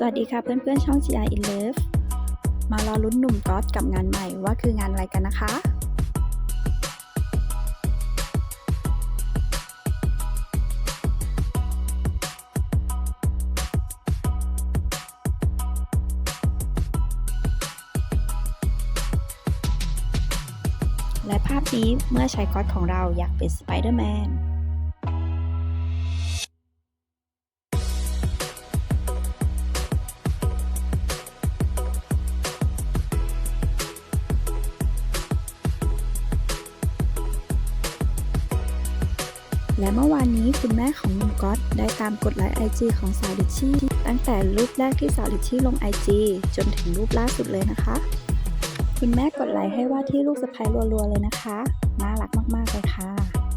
สวัสดีค่ะเพื่อนๆช่อง GI in Love มารอลุ้นหนุ่มก๊อตกับงานใหม่ว่าคืองานอะไรกันนะคะ และภาพนี้เมื่อชายก๊อตของเราอยากเป็นสไปเดอร์แมน และเมื่อวานนี้คุณแม่ของหนุ่มก๊อตได้ตามกดไลค์ไอจีของสาวลิชชี่ตั้งแต่รูปแรกที่สาวลิชชี่ลงไอจีจนถึงรูปล่าสุดเลยนะคะ คุณแม่กดไลค์ให้ว่าที่ลูกสะพ้ายรัวๆเลยนะคะ น่ารักมากๆเลยค่ะ